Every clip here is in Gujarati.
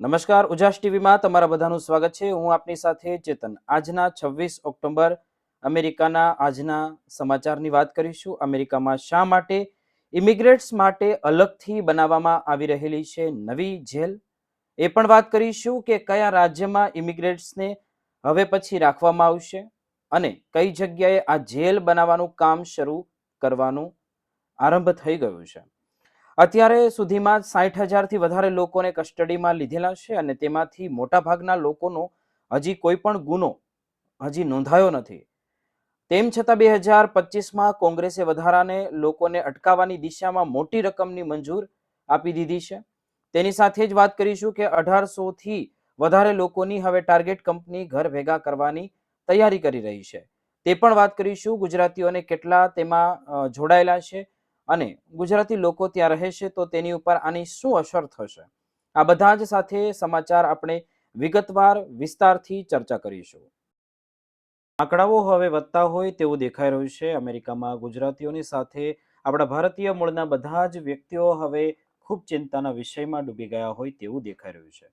નમસ્કાર ઉજાસ ટીવીમાં તમારા બધાનું સ્વાગત છે. હું આપની સાથે ચેતન. આજના છવ્વીસ ઓક્ટોબર, અમેરિકાના આજના સમાચારની વાત કરીશું. અમેરિકામાં શા માટે ઇમિગ્રેટ્સ માટે અલગથી બનાવવામાં આવી રહેલી છે નવી જેલ? એ પણ વાત કરીશું કે કયા રાજ્યમાં ઇમિગ્રેટ્સને હવે પછી રાખવામાં આવશે અને કઈ જગ્યાએ આ જેલ બનાવવાનું કામ શરૂ કરવાનું આરંભ થઈ ગયું છે. અત્યારે સુધીમાં સાઠ હજારથી વધારે લોકોને કસ્ટડીમાં લીધેલા છે અને તેમાંથી મોટાભાગના લોકોનો હજી કોઈ પણ ગુનો હજી નોંધાયો નથી. તેમ છતાં બે હજાર પચીસમાં કોંગ્રેસે વધારાને લોકોને અટકાવવાની દિશામાં મોટી રકમની મંજૂર આપી દીધી છે. તેની સાથે જ વાત કરીશું કે અઢારસોથી વધારે લોકોની હવે ટાર્ગેટ કંપની ઘર ભેગા કરવાની તૈયારી કરી રહી છે. તે પણ વાત કરીશું ગુજરાતીઓને કેટલા તેમાં જોડાયેલા છે અને ગુજરાતી લોકો ત્યાં રહે છે, તો તેની ઉપર આની શું અસર થશે? આ બધા જ સાથે સમાચાર આપણે વિગતવાર, વિસ્તારથી ચર્ચા કરીશું. આંકડાઓ હવે વધતા હોય તેવું દેખાઈ રહ્યું છે. અમેરિકામાં ગુજરાતીઓની સાથે આપણા ભારતીય મૂળના બધા જ વ્યક્તિઓ હવે ખૂબ ચિંતાના વિષયમાં ડૂબી ગયા હોય તેવું દેખાઈ રહ્યું છે.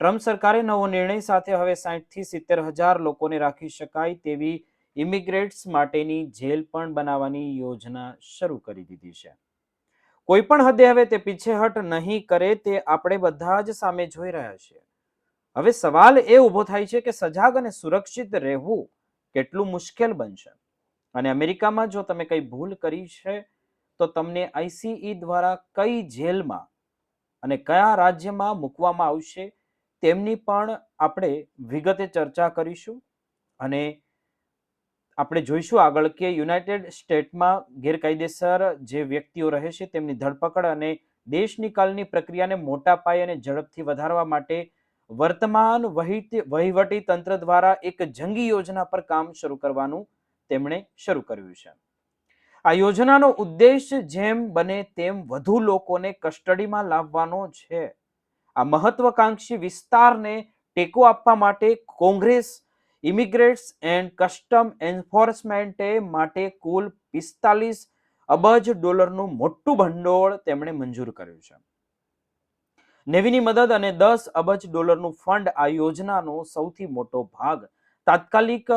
ટ્રમ્પ સરકારે નવો નિર્ણય સાથે હવે સાહીઠથી સિત્તેર હજાર લોકોને રાખી શકાય તેવી ઇમિગ્રેટ્સ માટેની જેલ પણ બનાવવાની યોજના શરૂ કરી દીધી છે. કોઈ પણ હદે હવે તે પીછેહટ નહીં કરે તે આપણે બધા જ સામે જોઈ રહ્યા છીએ. હવે સવાલ એ ઊભો થાય છે કે સજાગ અને સુરક્ષિત રહેવું કેટલું મુશ્કેલ બનશે? અને અમેરિકામાં જો તમે કંઈ ભૂલ કરી છે, તો તમને આઈસીઈ દ્વારા કઈ જેલમાં અને કયા રાજ્યમાં મૂકવામાં આવશે તેમની પણ આપણે વિગતે ચર્ચા કરીશું. અને આપણે જોઈશું આગળ કે યુનાઇટેડ સ્ટેટમાં ગેરકાયદેસર જે વ્યક્તિઓ રહે છે તેમની ધરપકડ અને દેશ નિકાલની પ્રક્રિયાને મોટા પાયે અને ઝડપથી વધારવા માટે વર્તમાન વહીવટી તંત્ર દ્વારા એક જંગી યોજના પર કામ શરૂ કરવાનું તેમણે શરૂ કર્યું છે. આ યોજનાનો ઉદ્દેશ જેમ બને તેમ વધુ લોકોને કસ્ટડીમાં લાવવાનો છે. આ મહત્વકાંક્ષી વિસ્તારને ટેકો આપવા માટે કોંગ્રેસ ઇમિગ્રેટ્સ એન્ડ કસ્ટમ એન્ફોર્સમેન્ટે માટે કુલ પિસ્તાલીસ અબજ ડોલરનું મોટું ભંડોળ તેમણે મંજૂર કર્યું છે. નેવીની મદદ અને દસ અબજ ડોલરનું ફંડ આ યોજનાનો સૌથી મોટો ભાગ તાત્કાલિક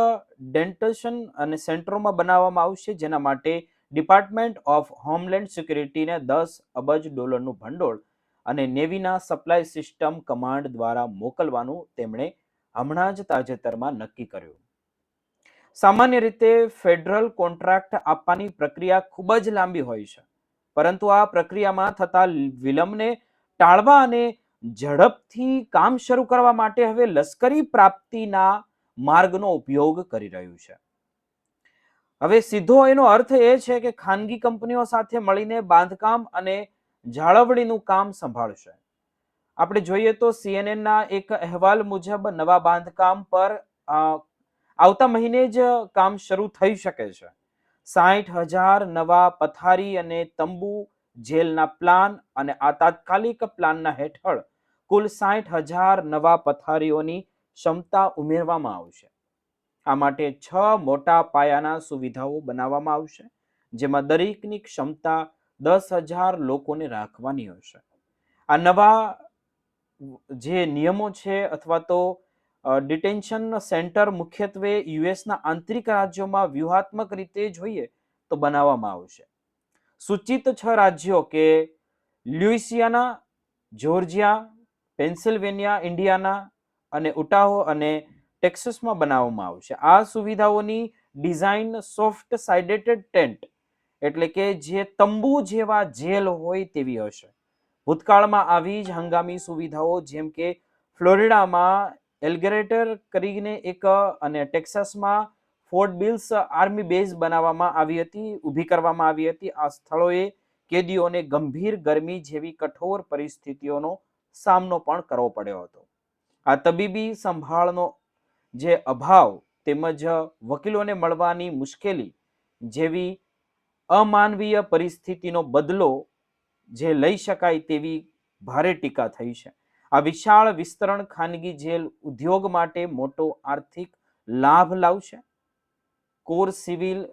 ડેન્ટેશન અને સેન્ટરોમાં બનાવવામાં આવશે, જેના માટે ડિપાર્ટમેન્ટ ઓફ હોમલેન્ડ સિક્યુરિટીને દસ અબજ ડોલરનું ભંડોળ અને નેવીના સપ્લાય સિસ્ટમ કમાન્ડ દ્વારા મોકલવાનું તેમણે હમણાં જ તાજેતરમાં નક્કી કર્યું. સામાન્ય રીતે ફેડરલ કોન્ટ્રાક્ટ આપવાની પ્રક્રિયા ખૂબ જ લાંબી હોય છે, પરંતુ આ પ્રક્રિયામાં થતા વિલંબને ટાળવા અને ઝડપથી કામ શરૂ કરવા માટે હવે લશ્કરી પ્રાપ્તિના માર્ગનો ઉપયોગ કરી રહ્યું છે. હવે સીધો એનો અર્થ એ છે કે ખાનગી કંપનીઓ સાથે મળીને બાંધકામ અને જાળવણીનું કામ સંભાળશે. આપણે જોઈએ તો CNN ના એક અહેવાલ મુજબ નવા બાંધકામ પર આવતા મહિને જ કામ શરૂ થઈ શકે છે. સાઠ હજાર નવા પથારી અને તંબુ જેલના પ્લાન અને આ તાત્કાલિક પ્લાનના હેઠળ કુલ સાઠ હજાર નવા પથારીઓની ક્ષમતા ઉમેરવામાં આવશે. આ માટે છ મોટા પાયાના સુવિધાઓ બનાવવામાં આવશે, જેમાં દરેકની ક્ષમતા દસ હજાર લોકોને રાખવાની હશે. આ નવા જે નિયમો છે અથવા તો ડિટેન્શન સેન્ટર મુખ્યત્વે યુએસના આંતરિક રાજ્યોમાં વ્યૂહાત્મક રીતે જોઈએ તો બનાવવામાં આવશે. સૂચિત છ રાજ્યો કે લ્યુઇસિયાના, જોર્જિયા, પેન્સિલ્વેનિયા, ઇન્ડિયાના અને ઉટાહો અને ટેક્સસમાં બનાવવામાં આવશે. આ સુવિધાઓની ડિઝાઇન સોફ્ટ સાઇડેટેડ ટેન્ટ એટલે કે જે તંબુ જેવા જેલ હોય તેવી હશે. ભૂતકાળમાં આવી જ હંગામી સુવિધાઓ જેમ કે ફ્લોરિડામાં એલ્ગરેટર કરીને એક, અને ટેક્સાસમાં ફોર્ટ બિલ્સ આર્મી બેઝ બનાવવામાં આવી હતી, ઊભી કરવામાં આવી હતી. આ સ્થળોએ કેદીઓને ગંભીર ગરમી જેવી કઠોર પરિસ્થિતિઓનો સામનો પણ કરવો પડ્યો હતો. આ તબીબી સંભાળનો જે અભાવ તેમજ વકીલોને મળવાની મુશ્કેલી જેવી અમાનવીય પરિસ્થિતિનો બદલો જે લઈ શકાય તેવી ભારે ટીકા થઈ છે. આ વિશાળ વિસ્તરણ ખાનગી જેલ ઉદ્યોગ માટે મોટો આર્થિક લાભ લાવશે. કોર સિવિલ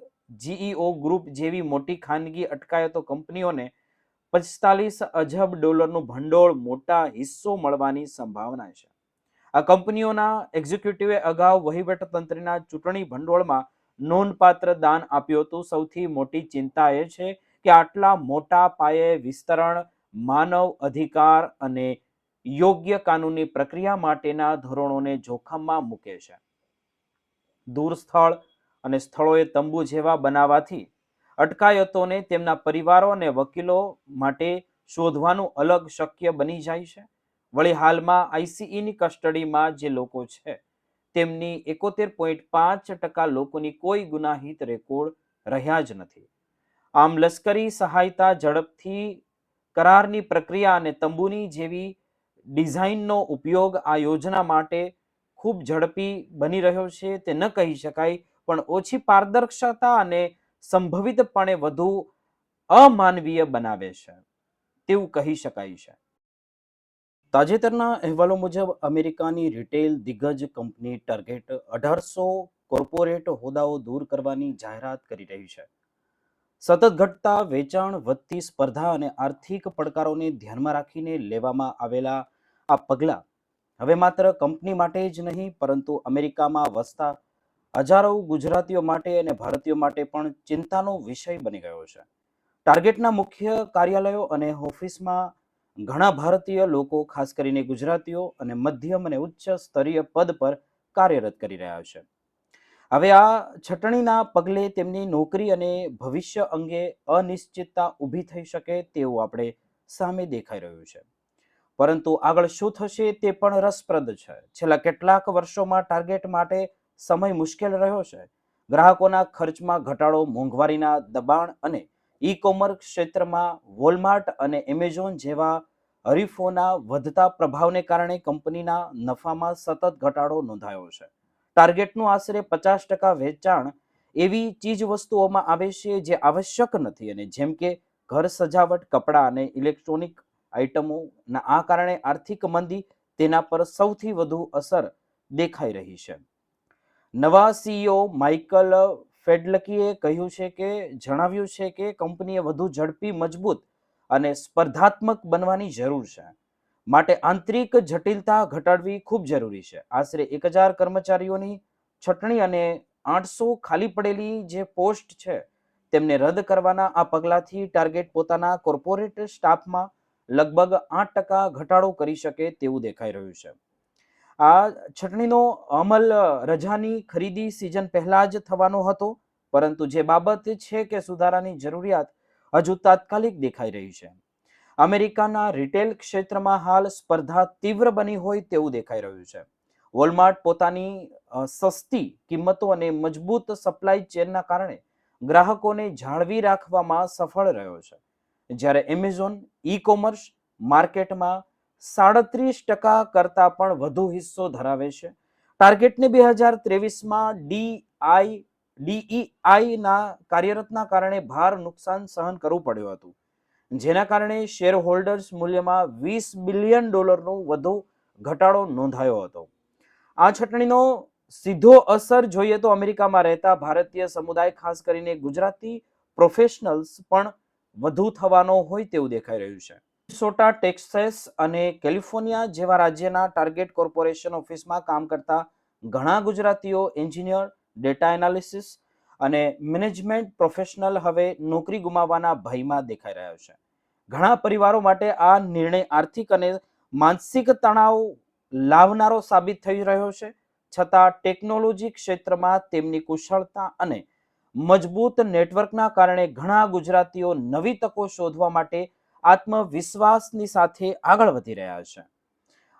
જીઈઓ ગ્રુપ જેવી મોટી ખાનગી અટકાયતો કંપનીઓને પચતાલીસ અજબ ડોલરનું ભંડોળ મોટા હિસ્સો મળવાની સંભાવના છે. આ કંપનીઓના એક્ઝિક્યુટિવે અગાઉ વહીવટતંત્રના ચૂંટણી ભંડોળમાં નોંધપાત્ર દાન આપ્યું હતું. સૌથી મોટી ચિંતા એ છે કે આટલા મોટા પાયે વિસ્તરણ માનવ અધિકાર અને યોગ્ય કાનૂની પ્રક્રિયા માટેના ધોરણોને જોખમમાં મૂકે છે. દૂર સ્થળ અને સ્થળોએ તંબુ જેવા બનાવવાથી અટકાયતોને તેમના પરિવારો અને વકીલો માટે શોધવાનું અલગ શક્ય બની જાય છે. વળી હાલમાં આઈસીઈની કસ્ટડીમાં જે લોકો છે, તેમની એકોતેર પોઈન્ટ પાંચ ટકા લોકોની કોઈ ગુનાહિત રેકોર્ડ રહ્યા જ નથી. આમ લશ્કરી સહાયતા ઝડપથી કરારની પ્રક્રિયા અને તંબુની જેવી ડિઝાઇનનો ઉપયોગ આ યોજના માટે ખૂબ ઝડપી બની રહ્યો છે, તે ન કહી શકાય, પણ ઓછી પારદર્શકતા અને સંભવિતપણે વધુ અમાનવીય બનાવે છે, તેવું કહી શકાય છે. તાજેતરના અહેવાલો મુજબ, અમેરિકાની રિટેલ દિગ્ગજ કંપની ટાર્ગેટ અઢારસો કોર્પોરેટ હોદ્દાઓ દૂર કરવાની જાહેરાત કરી રહી છે. સતત ઘટતા વેચાણ, વધતી સ્પર્ધા અને આર્થિક પડકારોને ધ્યાનમાં રાખીને લેવામાં આવેલા આ પગલાં હવે માત્ર કંપની માટે જ નહીં, પરંતુ અમેરિકામાં વસતા હજારો ગુજરાતીઓ માટે અને ભારતીયો માટે પણ ચિંતાનો વિષય બની ગયો છે. ટાર્ગેટના મુખ્ય કાર્યાલયો અને ઓફિસમાં ઘણા ભારતીય લોકો, ખાસ કરીને ગુજરાતીઓ અને મધ્યમ અને ઉચ્ચ સ્તરીય પદ પર કાર્યરત કરી રહ્યા છે. હવે આ છટણીના પગલે તેમની નોકરી અને ભવિષ્ય અંગે અનિશ્ચિતતા ઊભી થઈ શકે તેવું આપણે સામે દેખાઈ રહ્યું છે. પરંતુ આગળ શું થશે તે પણ રસપ્રદ છે. છેલ્લા કેટલાક વર્ષોમાં ટાર્ગેટ માટે સમય મુશ્કેલ રહ્યો છે. ગ્રાહકોના ખર્ચમાં ઘટાડો, મોંઘવારીના દબાણ અને ઈ કોમર્સ ક્ષેત્રમાં વોલમાર્ટ અને એમેઝોન જેવા હરીફોના વધતા પ્રભાવને કારણે કંપનીના નફામાં સતત ઘટાડો નોંધાયો છે. ટાર્ગેટનું આશરે પચાસ ટકા વેચાણ એવી ચીજ વસ્તુઓમાં આવે છે જે આવશ્યક નથી અને જેમ કે ઘર સજાવટ, કપડાં અને ઇલેક્ટ્રોનિક આઇટમોના આ કારણે આર્થિક મંદી તેના પર સૌથી વધુ અસર દેખાઈ રહી છે. નવા સીઈઓ માઇકલ ફેડલકીએ કહ્યું છે કે, જણાવ્યું છે કે કંપનીએ વધુ ઝડપી, મજબૂત અને સ્પર્ધાત્મક બનવાની જરૂર છે. માટે આંતરિક જટિલતા ઘટાડવી ખૂબ જરૂરી છે. આશરે એક હજાર કર્મચારીઓની છટણી અને આઠસો ખાલી પડેલી જે પોસ્ટ છે, તેમને રદ કરવાના આ પગલાંથી ટાર્ગેટ પોતાના કોર્પોરેટ સ્ટાફમાં લગભગ આઠ ટકા ઘટાડો કરી શકે તેવું દેખાઈ રહ્યું છે. આ છટણીનો અમલ રજાની ખરીદી સિઝન પહેલા જ થવાનો હતો, પરંતુ જે બાબત છે કે સુધારાની જરૂરિયાત હજુ તાત્કાલિક દેખાઈ રહી છે. અમેરિકાના રિટેલ ક્ષેત્રમાં હાલ સ્પર્ધા તીવ્ર બની હોય તેવું દેખાઈ રહ્યું છે. વોલમાર્ટ પોતાની સસ્તી કિંમતો અને મજબૂત સપ્લાય ચેનના કારણે ગ્રાહકોને જાળવી રાખવામાં સફળ રહ્યો છે. જ્યારે એમેઝોન ઈ કોમર્સ માર્કેટમાં સાડત્રીસ ટકા કરતાં પણ વધુ હિસ્સો ધરાવે છે. ટાર્ગેટને બે હજાર ત્રેવીસમાં ડીઆઈ, ડીઈઆઈના કાર્યરતના કારણે ભાર નુકસાન સહન કરવું પડ્યું હતું. જેના કારણે શેર હોલ્ડર્સ મૂલ્યમાં વીસ બિલિયન ડોલરનો વધુ ઘટાડો નોંધાયો હતો. આ છટણીનો સીધો અસર જોઈએ તો અમેરિકામાં રહેતા ભારતીય સમુદાય, ખાસ કરીને ગુજરાતી પ્રોફેશનલ્સ પણ વધુ થવાનો હોય તેવું દેખાઈ રહ્યું છે. મિનેસોટા, ટેક્સાસ અને કેલિફોર્નિયા જેવા રાજ્યના ટાર્ગેટ કોર્પોરેશન ઓફિસમાં કામ કરતા ઘણા ગુજરાતીઓ, એન્જિનિયર, ડેટા એનાલિસિસ અને મેનેજમેન્ટ પ્રોફેશનલ હવે નોકરી ગુમાવવાના ભયમાં દેખાઈ રહ્યો છે. ઘણા પરિવારો માટે આ નિર્ણય આર્થિક અને માનસિક તણાવ લાવનારો સાબિત થઈ રહ્યો છે. છતાં ટેકનોલોજી ક્ષેત્રમાં તેમની કુશળતા અને મજબૂત નેટવર્કના કારણે ઘણા ગુજરાતીઓ નવી તકો શોધવા માટે આત્મવિશ્વાસની સાથે આગળ વધી રહ્યા છે.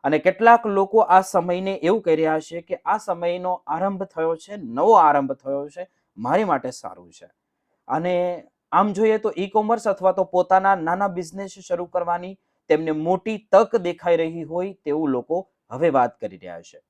અને કેટલાક લોકો આ સમયને એવું કહી રહ્યા છે કે આ સમયનો આરંભ થયો છે, નવો આરંભ થયો છે. મારી માટે સારું છે. અને આમ જોઈએ તો ઈ કોમર્સ અથવા તો પોતાના નાના બિઝનેસ શરૂ કરવાની તેમને મોટી તક દેખાઈ રહી હોય તેવું લોકો હવે વાત કરી રહ્યા છે.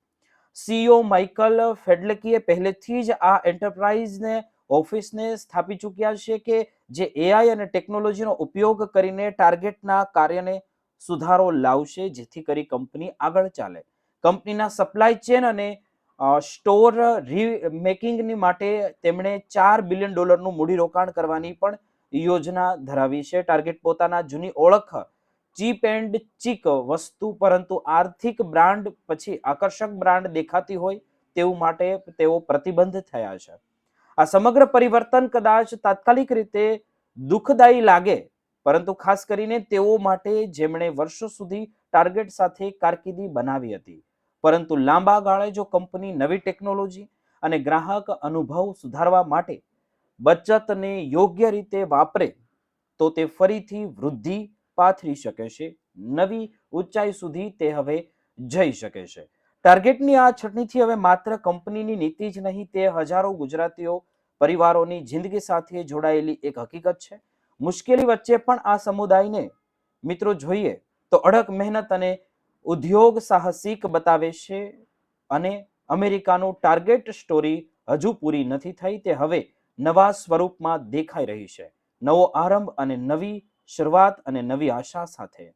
સીઓ માઇકલ ફેડલકીએ પહેલેથી જ આ એન્ટરપ્રાઇઝને ઓફિસને સ્થાપી ચૂક્યા છે કે જે એઆઈ અને ટેકનોલોજીનો ઉપયોગ કરીને ટાર્ગેટના કાર્યને સુધારો લાવશે જેથી કરી કંપની આગળ ચાલે. કંપનીના સપ્લાય ચેન અને સ્ટોર મેકિંગની માટે તેમણે ચાર બિલિયન ડોલરનું મૂડીરોકાણ કરવાની પણ યોજના ધરાવી છે. ટાર્ગેટ પોતાના જૂની ઓળખ, ચીપ એન્ડ ચીક વસ્તુ પરંતુ આર્થિક બ્રાન્ડ પછી આકર્ષક બ્રાન્ડ દેખાતી હોય તેવું માટે તેઓ પ્રતિબંધ થયા છે. આ સમગ્ર પરિવર્તન કદાચ તાત્કાલિક રીતે દુઃખદાયી લાગે, પરંતુ ખાસ કરીને તેઓ માટે જેમણે વર્ષો સુધી ટાર્ગેટ સાથે કારકિર્દી બનાવી હતી. પરંતુ લાંબા ગાળે જો કંપની નવી ટેકનોલોજી અને ગ્રાહક અનુભવ સુધારવા માટે બચતને યોગ્ય રીતે વાપરે, તો તે ફરીથી વૃદ્ધિ પાથરી શકે છે. નવી ઊંચાઈ સુધી તે હવે જઈ શકે છે. ટાર્ગેટની આ છટણીથી હવે માત્ર કંપનીની નીતિ જ નહીં, તે હજારો ગુજરાતીઓ પરિવારોની જિંદગી સાથે જોડાયેલી એક હકીકત છે. મુશ્કેલી વચ્ચે પણ આ સમુદાયને મિત્રો, જોઈએ તો અડક મહેનત અને ઉદ્યોગ સાહસિક બતાવે છે અને અમેરિકાનું ટાર્ગેટ સ્ટોરી હજુ પૂરી નથી થઈ તે હવે નવા સ્વરૂપમાં દેખાઈ રહી છે. નવો આરંભ અને નવી શરૂઆત અને નવી આશા સાથે.